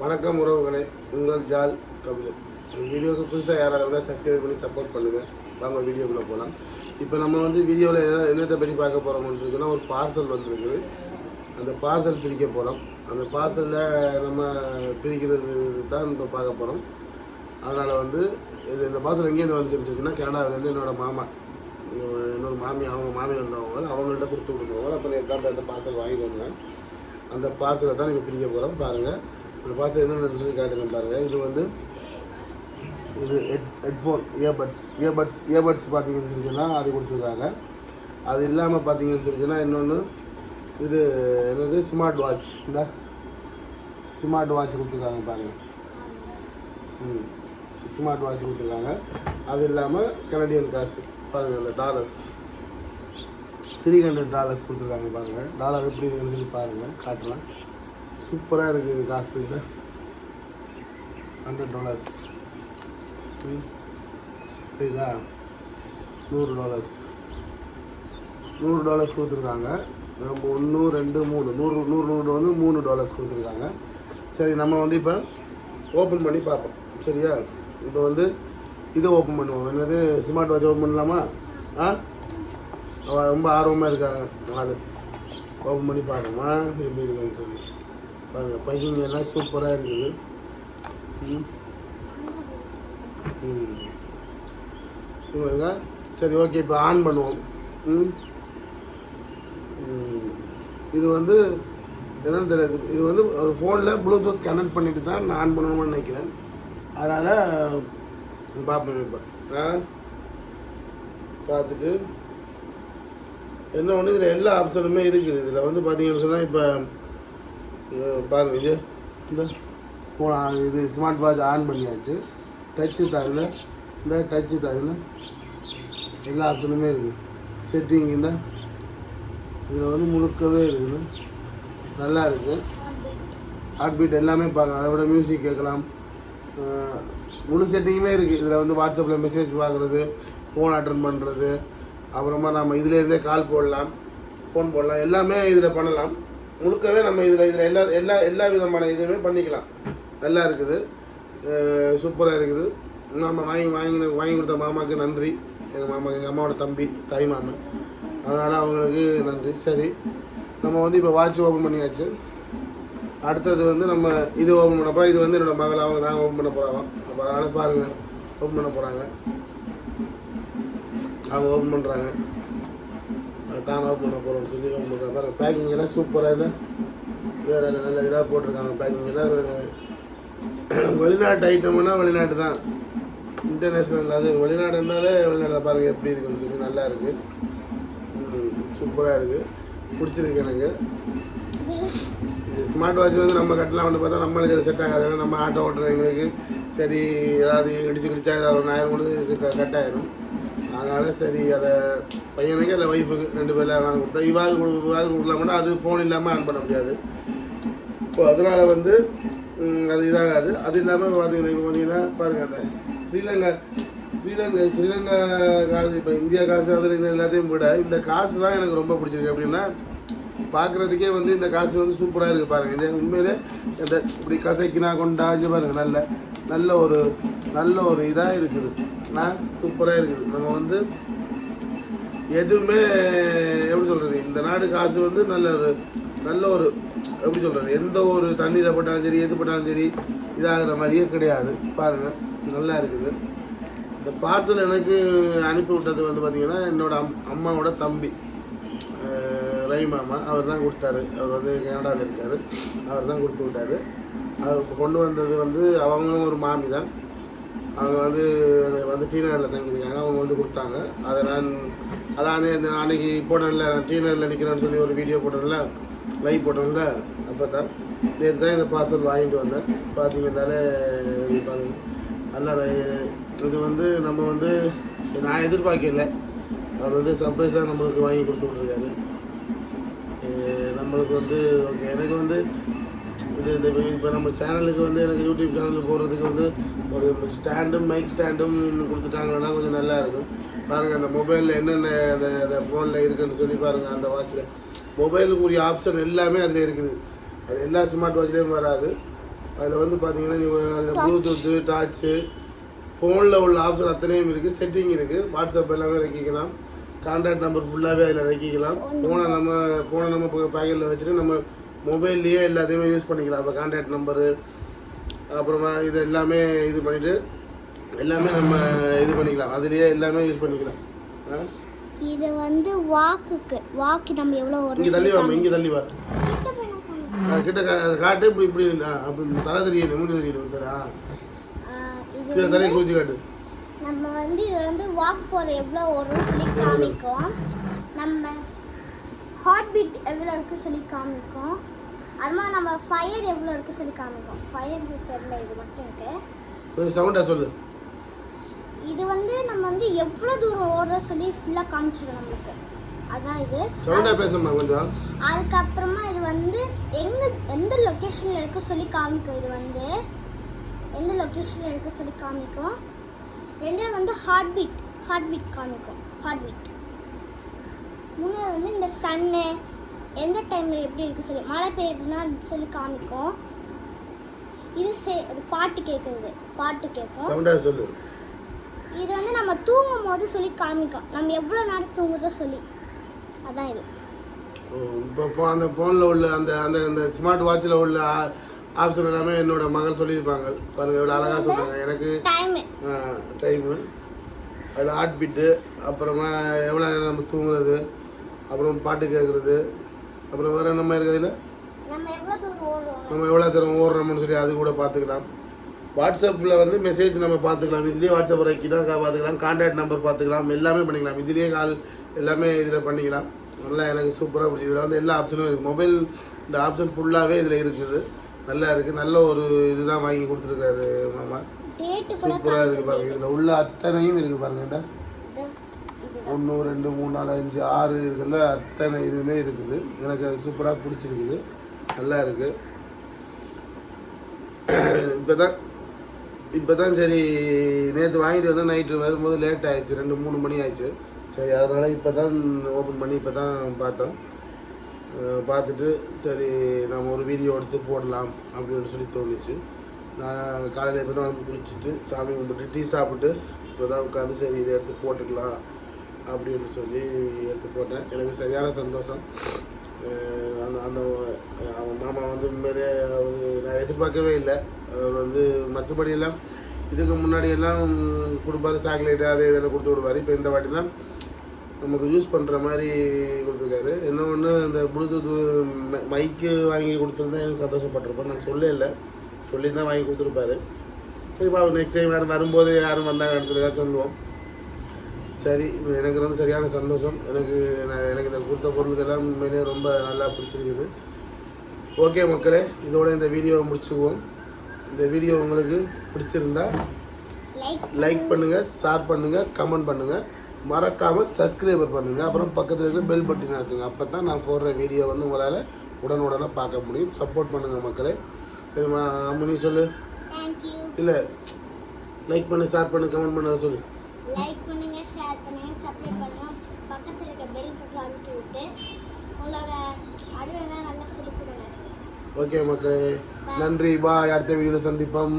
வணக்கம் உறவுகளே உங்கள் ஜால் கபிலன் வீடியோவுக்கு புதுசாக யாராவது கூட சப்ஸ்கிரைப் பண்ணி சப்போர்ட் பண்ணுங்கள் வாங்க வீடியோக்குள்ளே போகலாம் இப்போ நம்ம வந்து வீடியோவில் என்ன என்னத்தை பற்றி பார்க்க போகிறோம்னு சொல்லிங்கன்னா ஒரு பார்சல் வந்துருக்குது. அந்த பார்சல் பிரிக்க போகிறோம் அந்த பார்சலில் நம்ம பிரிக்கிறது தான் இப்போ பார்க்க போகிறோம் அதனால் வந்து இது இந்த பார்சல் எங்கேருந்து வந்துச்சுன்னு சொல்லிச்சுன்னா கனடாவிலேருந்து என்னோட மாமா. என்னோட மாமி அவங்க மாமி வந்தவங்க அவங்கள்ட்ட கொடுத்து விடுவாங்க அப்புறம் எதாவது அந்த பார்சல் வாங்கி வந்தேன். அந்த பார்சலை தான் இப்போ பிரிக்க போகிறோம் பாருங்கள் இந்த பார்சல் என்னென்னு சொல்லி காட்டுங்க பாருங்கள் இது வந்து இது head headphone earbuds earbuds earbuds பார்த்தீங்கன்னு சொல்லிச்சுன்னா அது கொடுத்துருக்காங்க. அது இல்லாமல் பார்த்தீங்கன்னு சொல்லிச்சுன்னா இன்னொன்று இது என்னது? ஸ்மார்ட் வாட்ச் இந்த ஸ்மார்ட் வாட்ச் கொடுத்துருக்காங்க பாருங்கள் ம். ஸ்மார்ட் வாட்ச் கொடுத்துருக்காங்க. அது இல்லாமல் கனடியன் காசு பாருங்கள் இந்த டாலர்ஸ் த்ரீ ஹண்ட்ரட் டாலர்ஸ் கொடுத்துருக்காங்க பாருங்கள் டாலர் எப்படி இருக்குன்னு சொல்லி பாருங்கள் காட்டலாம் சூப்பராக இருக்குது காசு இல்லை. ஹண்ட்ரட் டாலர்ஸ் புரியுதா நூறு டாலர்ஸ் நூறு டாலர்ஸ் கொடுத்துருக்காங்க. நம்ம ஒன்று ரெண்டு மூணு. நூறு நூறு நூறு வந்து மூணு டாலர்ஸ் கொடுத்துருக்காங்க. சரி நம்ம வந்து இப்போ ஓப்பன் பண்ணி பார்ப்போம். சரியா? இப்போ வந்து இதை ஓப்பன் பண்ணுவோம். என்னது ஸ்மார்ட் வாட்ச் ஓப்பன் பண்ணலாமா? ஆ? ரொம்ப ஆர்வமாக இருக்காங்க. நாலு ஓப்பன் பண்ணி பார்க்கணுமா? எப்படி இருக்குன்னு சொல்லி. பாருங்கள் பைக்கிங் எல்லாம் சூப்பராக இருக்குது. ம். ம். சொல்லுங்க சரி ஓகே இப்போ ஆன் பண்ணுவோம். ம். ம். இது வந்து என்னென்னு தெரியாது. இது வந்து ஃபோனில் ப்ளூடூத் கனெக்ட் பண்ணிட்டு தான் நான் ஆன் பண்ணணும்னு நினைக்கிறேன். அதனால் பார்ப்பேன் இப்போ. ஆ? பார்த்துட்டு. என்ன ஒன்று இதில் எல்லா ஆப்ஷனுமே இருக்குது. இதில் வந்து பார்த்தீங்கன்னு சொன்னால் இப்போ பாருங்கள் இது இந்த ஃபோன் இது ஸ்மார்ட் வாட்ச் ஆன் பண்ணியாச்சு. டச்சு தாங்கல இந்த டச்சு தாங்கல எல்லா ஆப்ஷனுமே இருக்குது. செட்டிங் இந்த இதில் வந்து முழுக்கவே இருக்குது. நல்லா இருக்குது ஹார்ட் பீட் எல்லாமே பார்க்கலாம் அதை விட மியூசிக் கேட்கலாம். முழு செட்டிங்குமே இருக்குது இதில் வந்து வாட்ஸ்அப்பில் மெசேஜ் பார்க்குறது ஃபோன் அட்டன் பண்ணுறது அப்புறமா நம்ம இதிலேருந்தே கால் போடலாம் ஃபோன் போடலாம் எல்லாமே இதில் பண்ணலாம். முழுக்கவே நம்ம இதில் இதில் எல்லா எல்லா எல்லா விதமான இதுவுமே பண்ணிக்கலாம். நல்லா இருக்குது. சூப்பராக இருக்குது. நம்ம வாங்கி வாங்கி வாங்கி கொடுத்த மாமாவுக்கு நன்றி. எங்கள் மாமா எங்கள் அம்மாவோட தம்பி தாய் மாமன். அதனால் அவங்களுக்கு நன்றி. சரி. நம்ம வந்து இப்போ வாட்ச் ஓப்பன் பண்ணியாச்சு. அடுத்தது வந்து நம்ம இது ஓப்பன் பண்ண போகிறோம் இது வந்து என்னோட மகள் அவங்க தான் ஓப்பன் பண்ண போகிறாங்க அப்போ அதனால் பாருங்கள் ஓப்பன் பண்ண போகிறாங்க அவங்க ஓப்பன் பண்ணுறாங்க தானாக பண்ண போகிறோம்னு சொல்லி ஓப்பன் பண்ணுறாங்க பேக்கிங் எல்லாம் சூப்பராக இருந்தால் வேறு நல்ல இதாக போட்டிருக்காங்க பேக்கிங் எல்லாம். ஒரு வெளிநாட்டு ஐட்டம்னா வெளிநாட்டு தான். இன்டர்நேஷ்னல் அது வெளிநாடுனாலே வெளிநாட்டில் பாருங்கள் எப்படி இருக்குன்னு சொல்லி நல்லா இருக்குது சூப்பராக இருக்குது பிடிச்சிருக்கு எனக்கு. இது ஸ்மார்ட் வாட்ச் வந்து நம்ம கட்டலாம் வந்து பார்த்தா நம்மளுக்கு அது செட் ஆகாது. நம்ம ஆட்டோ ஓட்டுறவங்களுக்கு சரி ஏதாவது இடிச்சு கிடிச்சா ஏதாவது ஒரு ஆயிரம் கூட கட் ஆயிரும் அதனால் சரி அதை பையனுக்கு அந்த ஒய்ஃபுக்கு ரெண்டு பேரில் நாங்கள் கொடுத்தா இவாக இவாக கொடுக்கலாம்னா அது ஃபோன் இல்லாமல் ஆன் பண்ண முடியாது. இப்போ அதனால் வந்து அது இதாகாது. அது இல்லாமல் பார்த்தீங்கன்னா இப்போ பார்த்தீங்கன்னா பாருங்கள் அந்த ஸ்ரீலங்கா ஸ்ரீலங்கா ஸ்ரீலங்கா காசு இப்போ இந்தியா காசு அதில் இந்த எல்லாத்தையும் விட இந்த காசு தான் எனக்கு ரொம்ப பிடிச்சிருக்கு. அப்படின்னா பார்க்குறதுக்கே வந்து இந்த காசு வந்து சூப்பராக இருக்குது பாருங்கள் இந்த உண்மையிலே இந்த இப்படி கசைக்கினா கொண்டாஞ்சு பாருங்கள் நல்ல நல்ல ஒரு நல்ல ஒரு இதாக இருக்குது. நான் சூப்பராக இருக்குது. நம்ம வந்து எதுவுமே எப்படி சொல்கிறது இந்த நாடு காசு வந்து நல்ல ஒரு நல்ல ஒரு எப்படி சொல்கிறது எந்த ஒரு தண்ணியில் போட்டாலும் சரி எது போட்டாலும் சரி இதாகிற மாதிரியே கிடையாது. பாருங்கள் நல்லா இருக்குது. இந்த பார்சல் எனக்கு அனுப்பி விட்டது வந்து பார்த்திங்கன்னா என்னோடய அம் அம்மாவோட தம்பி. அஹ் ரை மாமா. அவர் தான் கொடுத்தாரு. அவர் வந்து கனடாவில் இருக்கார். அவர் தான் கொடுத்து விட்டாரு. அவர் கொண்டு வந்தது வந்து அவங்களும் ஒரு மாமி தான். அவங்க வந்து வந்து டீனரில் தங்கியிருக்காங்க. அவங்க வந்து கொடுத்தாங்க. அதை நான் அதான் அன்னைக்கு போட்டேன்ல நான் டீனரில் நிற்கிறேன்னு சொல்லி ஒரு வீடியோ போட்டேன்ல லைவ் போட்டேன்ல அப்போ தான் நேற்று தான் இந்த பார்சல் வாங்கிட்டு வந்தேன். பார்த்தீங்கன்னாலே இது பாருங்க. நல்லா இது வந்து நம்ம வந்து நான் எதிர்பார்க்கல. அவர் வந்து சர்ப்ரைஸாக நம்மளுக்கு வாங்கி கொடுத்து விட்ருக்காரு நம்மளுக்கு வந்து ஓகே எனக்கு வந்து இது இந்த இப்போ நம்ம சேனலுக்கு வந்து எனக்கு யூடியூப் சேனலுக்கு போடுறதுக்கு வந்து ஒரு ஸ்டாண்டும் மைக் ஸ்டாண்டும் கொடுத்துட்டாங்கன்னா கொஞ்சம் நல்லா இருக்கும். பாருங்கள் அந்த மொபைலில் என்னென்ன அந்த அந்த ஃபோனில் இருக்குன்னு சொல்லி பாருங்கள் அந்த வாட்சில் மொபைலுக்கு உரிய ஆப்ஷன் எல்லாமே அதில் இருக்குது. அது எல்லா ஸ்மார்ட் வாட்ச்லேயும் வராது. அதில் வந்து பார்த்தீங்கன்னா நீங்கள் அதில் ப்ளூடூத்து டார்ச்சு ஃபோனில் உள்ள ஆப்ஷன் அத்தனையும் இருக்குது செட்டிங் இருக்குது வாட்ஸ்அப் எல்லாமே இறக்கிக்கலாம் கான்டாக்ட் நம்பர் ஃபுல்லாகவே அதில் இறக்கிக்கலாம் ஃபோனை நம்ம ஃபோனை நம்ம பேக்கெட்டில் வச்சுட்டு நம்ம மொபைல்லையே எல்லாத்தையுமே யூஸ் பண்ணிக்கலாம். இப்போ கான்டாக்ட் நம்பரு அப்புறமா இது எல்லாமே இது பண்ணிவிட்டு எல்லாமே நம்ம இது பண்ணிக்கலாம். அதுலேயே எல்லாமே யூஸ் பண்ணிக்கலாம். இது வந்து வாக்குக்கு. வாக்கு நம்ம எவ்வளோ இங்கே தள்ளி வாமா இங்கே தள்ளி வா. கிட்ட காட்டு இப்படி இப்படி அப்படி தலை தெரியல மூணு தெரியல சார் ஆ. இது கீழே தலையை குறிச்சு காட்டு. நம்ம வந்து இது வந்து வாக் போகிற எவ்வளோ வரும்னு சொல்லி காமிக்கும். நம்ம ஹார்ட் பீட் எவ்வளோ இருக்குது சொல்லி காமிக்கும். அதுமா நம்ம ஃபயர் எவ்வளோ இருக்குது சொல்லி காமிக்கும் ஃபயர் தெரியல இது மட்டும் இருக்கு. சவுண்டாக சொல்லு. இது வந்து நம்ம வந்து எவ்வளோ தூரம் ஓடுற சொல்லி ஃபுல்லாக காமிச்சிடும் நம்மளுக்கு. அதான் இது. சவுண்டாக பேசுமா கொஞ்சம். அதுக்கப்புறமா இது வந்து எங்க எந்த லொக்கேஷனில் இருக்க சொல்லி காமிக்கும். இது வந்து எந்த லொக்கேஷனில் இருக்க சொல்லி காமிக்கும். ரெண்டாவது வந்து ஹார்ட் பீட் ஹார்ட் பீட் காமிக்கும். ஹார்ட் பீட் மூணாவது வந்து இந்த சன்னு எந்த டைமில் எப்படி இருக்கு சொல்லி. மழை பெய்யுதுன்னா சொல்லி காமிக்கும். இது சே பாட்டு கேட்குறது பாட்டு கேட்கும் சொல்லு. இது வந்து நம்ம தூங்கும் போது சொல்லி காமிக்கும். நம்ம எவ்வளோ நேரம் தூங்குறதோ சொல்லி. அதான் இது. இப்போ அந்த ஃபோனில் உள்ள அந்த அந்த அந்த ஸ்மார்ட் வாட்சில் உள்ள ஆப்ஷன் எல்லாமே என்னோட மகள் சொல்லியிருப்பாங்க. பாருங்க எவ்வளோ அழகாக சொன்னாங்க எனக்கு டைமு டைமு அதில் ஹார்ட் பீட்டு அப்புறமா எவ்வளோ நேரம் நம்ம தூங்குறது அப்புறம் பாட்டு கேட்குறது அப்புறம் வேறு நம்ம எவ்வளோ தூரம் ஓடுறோம்? நம்ம எவ்வளோ தூரம் ஓடுறோம்னு சொல்லி அது கூட பார்த்துக்கலாம். வாட்ஸ்அப்பில் வந்து மெசேஜ் நம்ம பார்த்துக்கலாம். இதுலேயே வாட்ஸ்அப் இறக்கிட்டா பார்த்துக்கலாம். கான்டாக்ட் நம்பர் பார்த்துக்கலாம். எல்லாமே பண்ணிக்கலாம். இதுலேயே கால் எல்லாமே இதில் பண்ணிக்கலாம். நல்லா எனக்கு சூப்பராக பிடிச்சி இதில் வந்து எல்லா ஆப்ஷனும் இருக்குது மொபைல் இந்த ஆப்ஷன் ஃபுல்லாகவே இதில் இருக்குது. நல்லா இருக்குது நல்ல ஒரு இதுதான் வாங்கி கொடுத்துருக்காரு மாமா. சூப்பராக இருக்குது பாருங்க. இதில் உள்ள அத்தனையும் இருக்குது பாருங்க. இந்த. ஒன்று ரெண்டு மூணு நாலு அஞ்சு ஆறு இருக்குல்ல அத்தனை இதுவுமே இருக்குது. எனக்கு அது சூப்பராக பிடிச்சிருக்குது. நல்லா இருக்குது இப்போ தான் இப்போ தான் சரி நேற்று வாங்கிட்டு வந்தால் நைட்டு வரும்போது லேட் ஆகிடுச்சு ரெண்டு மூணு மணி ஆயிடுச்சு. சரி அதனால் இப்போ தான் ஓப்பன் பண்ணி இப்போ தான் பார்த்தோம் பார்த்துட்டு சரி நம்ம ஒரு வீடியோ எடுத்து போடலாம் அப்படின்னு சொல்லி தோணுச்சு. நான் காலையில் இப்போ தான் குளிச்சுட்டு சாமி கும்பிட்டு டீ சாப்பிட்டு இப்போ தான் உட்காந்து சரி இதை எடுத்து போட்டுக்கலாம். அப்படின்னு சொல்லி எடுத்து போட்டேன். எனக்கு சரியான சந்தோஷம். அந்த அந்த அவன் மாமா வந்து உண்மையிலே நான் எதிர்பார்க்கவே இல்லை. அவர் வந்து மற்றபடி எல்லாம் இதுக்கு முன்னாடி எல்லாம் கொடுப்பாரு சாக்லேட்டு அது இதெல்லாம் கொடுத்து விடுவார். இப்போ இந்த வாட்டி தான் நமக்கு யூஸ் பண்ணுற மாதிரி கொடுத்துருக்காரு. என்ன ஒன்று இந்த ப்ளூடூத் மைக்கு வாங்கி கொடுத்துருந்தா எனக்கு சந்தோஷப்பட்டிருப்பேன். நான் சொல்ல இல்லை. சொல்லி தான் வாங்கி கொடுத்துருப்பாரு. சரிப்பா நெக்ஸ்ட் டைம் யாரும் வரும்போது யாரும் வந்தாங்கன்னு சொல்லி தான் சொல்லுவோம். சரி எனக்கு வந்து சரியான சந்தோஷம். எனக்கு நான் எனக்கு இந்த கொடுத்த பொருளுக்கெல்லாம் உண்மையிலே ரொம்ப நல்லா பிடிச்சிருக்குது. ஓகே மக்களே இதோட இந்த வீடியோவை முடிச்சுக்குவோம். இந்த வீடியோ உங்களுக்கு பிடிச்சிருந்தா லைக் பண்ணுங்கள் ஷேர் பண்ணுங்கள் கமெண்ட் பண்ணுங்கள் மறக்காமல் சப்ஸ்கிரைபர் பண்ணுங்கள் அப்புறம் பக்கத்தில் இருக்கிற பெல் பட்டன் நடத்துங்க அப்போ தான் நான் போடுற வீடியோ வந்து உங்களால் உடனுடனே பார்க்க முடியும். சப்போர்ட் பண்ணுங்கள் மக்களே. சரிம்மா அம்மனி சொல்லு. இல்லை லைக் பண்ணு ஷேர் பண்ணு கமெண்ட் பண்ண சொல்லு. லைக் பண்ணுங்க அழுத்தி விட்டு உங்களோட அறிவை நல்லா சொல்லிக் கொடுங்க ஓகே மக்களே. நன்றி. பாய். அடுத்த வீடியோவில் சந்திப்போம்.